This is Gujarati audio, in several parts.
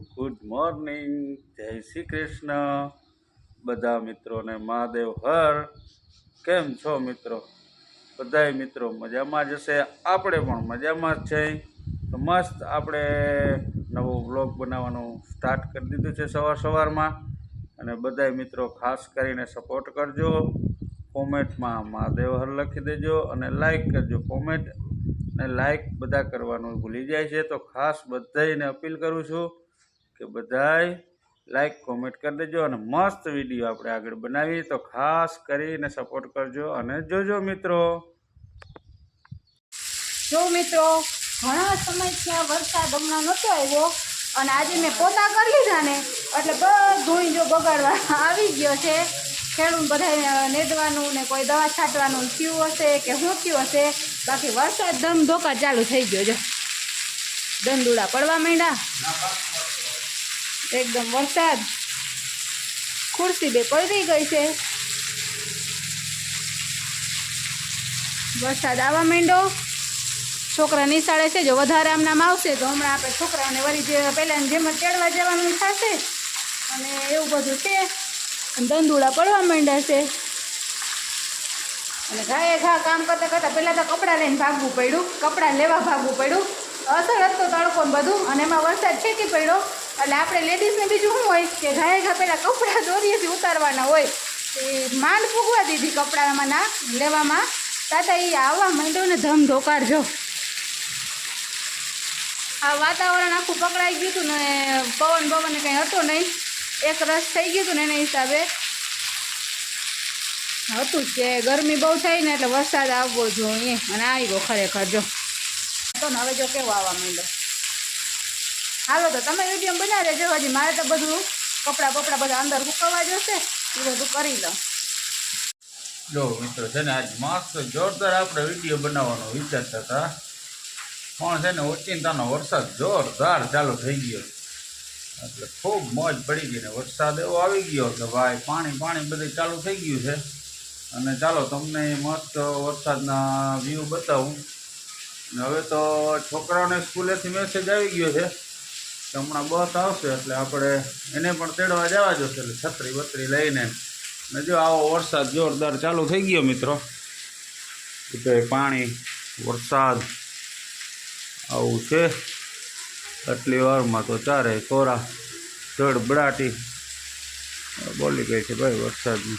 ગુડ મોર્નિંગ જય શ્રી કૃષ્ણ. બધા મિત્રોને મહાદેવ હર. કેમ છો મિત્રો? બધાય મિત્રો મજામાં જ હશે? આપણે પણ મજામાં જ છે. તો મસ્ત આપણે નવો વ્લોગ બનાવવાનું સ્ટાર્ટ કરી દીધું છે સવાર સવારમાં. અને બધાય મિત્રો ખાસ કરીને સપોર્ટ કરજો. કોમેન્ટમાં મહાદેવ હર લખી દેજો અને લાઈક કરજો કોમેન્ટ. ને લાઈક બધા કરવાનું ભૂલી જાય છે. તો ખાસ બધાયને અપીલ કરું છું કે બધાય લાઈક કોમેન્ટ કરી દેજો અને મસ્ત વીડિયો આપણે આગળ બનાવીએ. તો ખાસ કરીને સપોર્ટ કરજો અને જોજો મિત્રો. જો મિત્રો, ઘણા સમય ત્યાં વરસાદ હમણાં નહોતો આવ્યો અને આજે મેં પોતા કરી લીધા ને, એટલે બધું જો બગાડવા આવી ગયો છે. ખેડૂત બધા નેદવાનું ને કોઈ દવા છાંટવાનું થયું હશે કે શું થયું હશે, બાકી વરસાદ ધમ ધોકા ચાલુ થઈ ગયો છે. દંદુડા પડવા માંડ્યા. એકદમ વરસાદ. ખુરશી બે પલળી ગઈ છે. વરસાદ આવવા માંડ્યો. છોકરા નિશાળે છે, જો વધારે આમનામ આવશે તો હમણાં આપણે છોકરાઓને વળી જે પહેલાં જેમ ચેડવા જવાનું થશે. અને એવું બધું છે. દંદુડા પડવા માંડ્યા છે. અને ઘાએ ઘા કામ કરતાં કરતાં પહેલાં તો કપડાં લઈને ભાગવું પડ્યું. કપડાં લેવા ભાગવું પડ્યું. અસર હતો તડકો બધું. અને એમાં વરસાદ છેકી પડ્યો? એટલે આપણે લેડીઝને બીજું શું હોય કે ઘાએ ઘા પહેલાં કપડાં દોરીએથી ઉતારવાના હોય. એ માંડ ફૂગવા દીધી કપડામાં ના, લેવામાં. તાતા એ આવવા માંડ્યો ને ધમ ધોકારજો આ વાતાવરણ આખું પકડાઈ ગયું હતું ને, પવન પવન કંઈ હતો નહીં. એક રસ થઈ ગયું હતું ને એના હિસાબે. હતું જ કે ગરમી બહુ થઈ ને એટલે વરસાદ આવવો જોઈએ. અને આવ્યો ખરેખર જો. તો હવે જો કેવો આવવા માંડ્યો. હાલો, તો તમે વીડિયો બનાવી દેજો હજી મારે તો બધું કપડાં બપડા બધા અંદર સુકવવા જશે. એ બધું કરી લો જો મિત્રો, છે ને, આજ મસ્ત જોરદાર આપણે વીડિયો બનાવવાનો વિચારતા હતા. પણ છે ને, ઓચિંતાનો વરસાદ જોરદાર ચાલુ થઈ ગયો. એટલે ખૂબ મોજ પડી ગઈ ને વરસાદ એવો આવી ગયો કે ભાઈ, પાણી પાણી બધું ચાલુ થઈ ગયું છે. અને ચાલો, તમને મસ્ત વરસાદના વ્યૂ બતાવું. હવે તો છોકરાઓને સ્કૂલેથી મેસેજ આવી ગયો છે. હમણાં બસ આવશે એટલે આપણે એને પણ તેડવા જવા જોશે એટલે છત્રી બત્રી લઈને. ને જો આવો વરસાદ જોરદાર ચાલુ થઈ ગયો મિત્રો. પાણી, વરસાદ આવું છે. આટલી વારમાં તો ચારે કોરા બળાટી. બોલી ગઈ છે ભાઈ વરસાદની.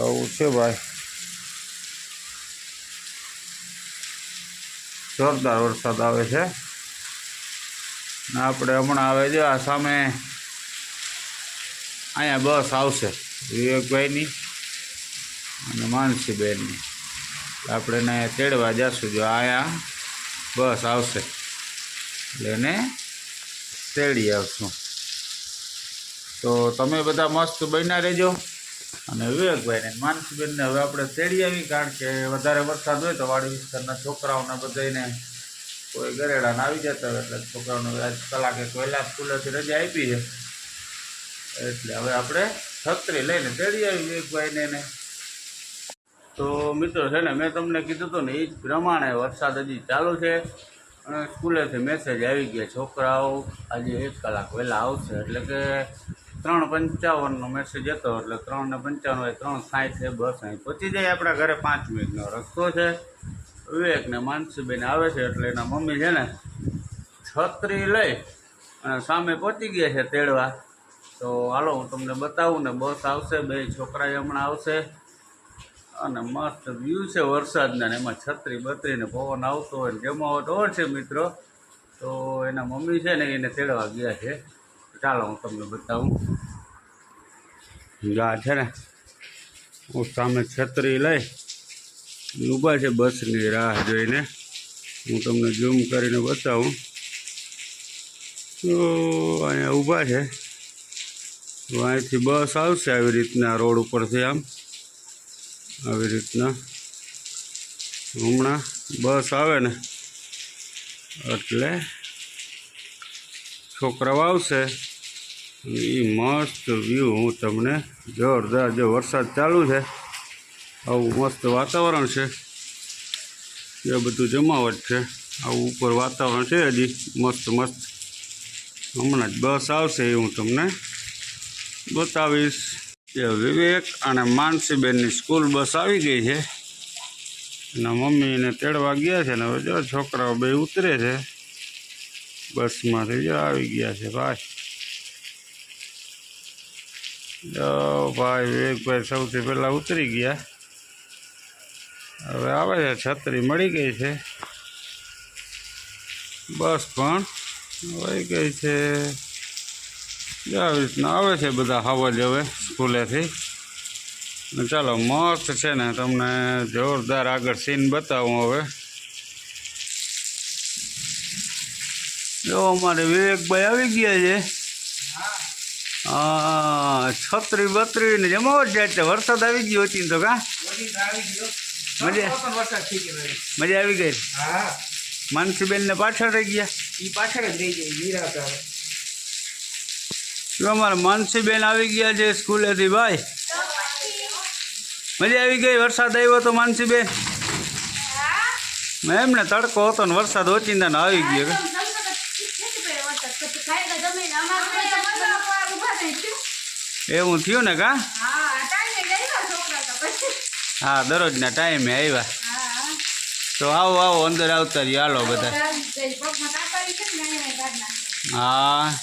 આવું છે ભાઈ. જોરદાર વરસાદ આવે છે. આપણે હમણાં આવે છે, આ સામે અહીંયા બસ આવશે, વિવેકભાઈની અને માનસીબેનની. આપણે એને તેડવા જશું જો અહીંયા બસ આવશે. એટલે એને તેડી આવશું. તો તમે બધા મસ્ત બન્યા રહેજો. અને વિવેકભાઈને માનસીબેનને હવે આપણે તેડી આવી કારણ કે વધારે વરસાદ હોય તો વાડી વિસ્તારના છોકરાઓને બધાને કોઈ ગરેડાને આવી જતા હોય એટલે છોકરાઓને આજ કલાકે પહેલાં સ્કૂલેથી રજા આપી છે. એટલે હવે આપણે છત્રી લઈને તેડી આવી વિવેકભાઈને એને તો મિત્રો છે ને, મેં તમને કીધું હતું ને એ જ પ્રમાણે વરસાદ હજી ચાલુ છે. અને સ્કૂલેથી મેસેજ આવી ગયા, છોકરાઓ આજે એક કલાક વહેલા આવશે. એટલે કે ત્રણ પંચાવનનો મેસેજ હતો, એટલે ત્રણ ને પંચાવન હોય ત્રણ સાઠ છે, બસ અહીં પહોંચી જાય. આપણા ઘરે પાંચ મિનિટનો રસ્તો છે. વિવેક ને માનસીબેન આવે છે, એટલે એના મમ્મી છે ને છત્રી લઈ અને સામે પહોંચી ગયા છે તેડવા. તો હાલો, હું તમને બતાવું ને બસ આવશે, બે છોકરા હમણાં આવશે. અને મસ્ત વ્યૂ છે વરસાદના ને એમાં છત્રી બત્રીને પવન આવતો હોય ને જમાવટ હોય છે મિત્રો. તો એના મમ્મી છે ને એને તેડવા ગયા છે. ચાલો હું તમને બતાવું ગા છે ને હું સામે છત્રી લઈ ઊભા છે બસની રાહ જોઈને હું તમને ઝૂમ કરીને બતાવું તો અહીંયા ઊભા છે તો અહીંથી બસ આવશે આવી રીતના રોડ ઉપરથી આમ આવી રીતના હમણાં બસ આવે ને એટલે છોકરાઓ આવશે એ મસ્ત વ્યૂ હું તમને જોરદાર જો વરસાદ ચાલુ છે, આવું મસ્ત વાતાવરણ છે. એ બધું જમાવટ છે. આવું ઉપર વાતાવરણ છે હજી, મસ્ત મસ્ત. હમણાં જ બસ આવશે એ હું તમને બતાવીશ. કે વિવેક અને માનસીબેનની સ્કૂલ બસ આવી ગઈ છે. અને મમ્મીને તેડવા ગયા છે ને હવે જો છોકરાઓ બે ઉતરે છે બસમાંથી જો આવી ગયા છે, ભાઈ. ભાઈ વિવેકભાઈ સૌથી પહેલાં ઉતરી ગયા. હવે આવે છે, છત્રી મળી ગઈ છે. બસ પણ વહી ગઈ છે. આવી રીતના આવે છે બધા હવાજ હવે સ્કૂલેથી. ચાલો, મસ્ત છે ને, તમને જોરદાર આગળ સીન બતાવું હવે. જો અમારે વિવેકભાઈ આવી ગયા છે. છત્રી બત્રી ને જમો જાય છે વરસાદ આવી ગયો હતી તો કા? મજા મજા આવી ગઈ? માનસીબેન ને પાછળ રહી ગયા? જો અમારા માનસીબેન આવી ગયા છે સ્કૂલેથી ભાઈ? મજા આવી ગઈ વરસાદ આવ્યો તો માનસીબેન? એમ ને તડકો હતો ને વરસાદ ઓચિંતા ને આવી ગયો. કે એવું થયું ને કા? હા દરરોજના ટાઈમે આવ્યા. તો આવો આવો અંદર આવતા રહ્યો. હાલો બધા. હા.